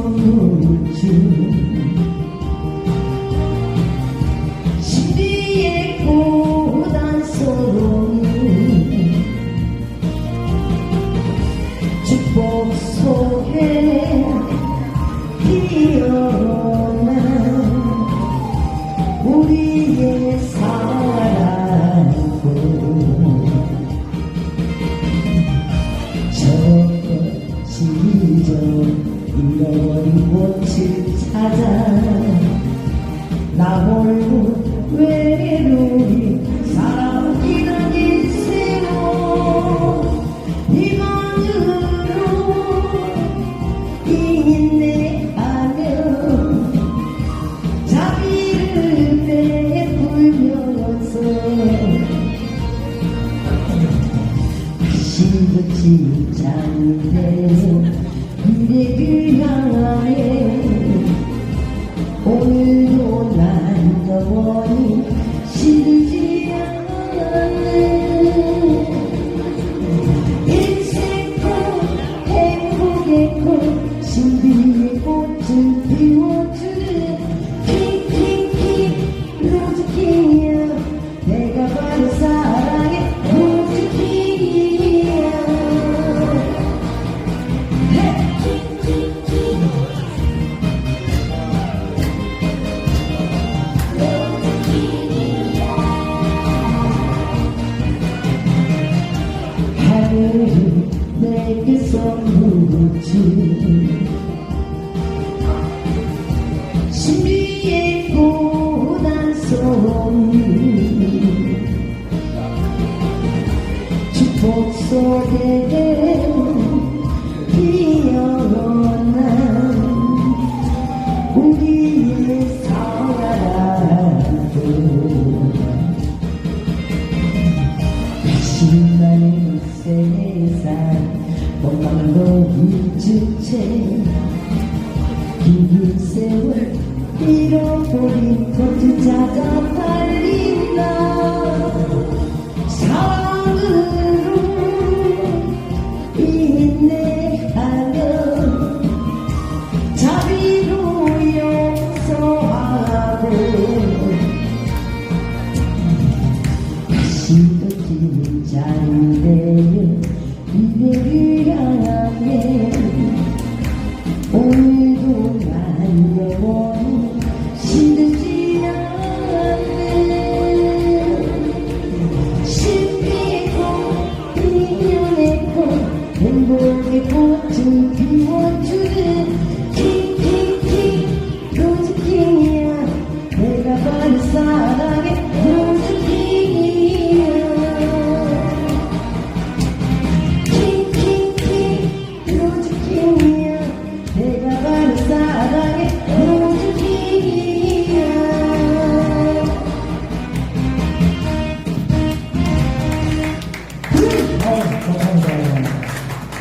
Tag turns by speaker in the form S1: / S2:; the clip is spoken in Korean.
S1: would you 꽃을 찾아 나 홀로 외로이 살아오기는 인생로 희망으로 인내하며 자비를 베풀면서 신도치 잔대 미 꽃 신비의 꽃을 피워주는 핑핑핑 로즈킹이야 신나는 세상 원망도 잊은 채긴 세월 잃어버린 것 신도 기는 자유대요 미래를 향해 내가 가는 사람.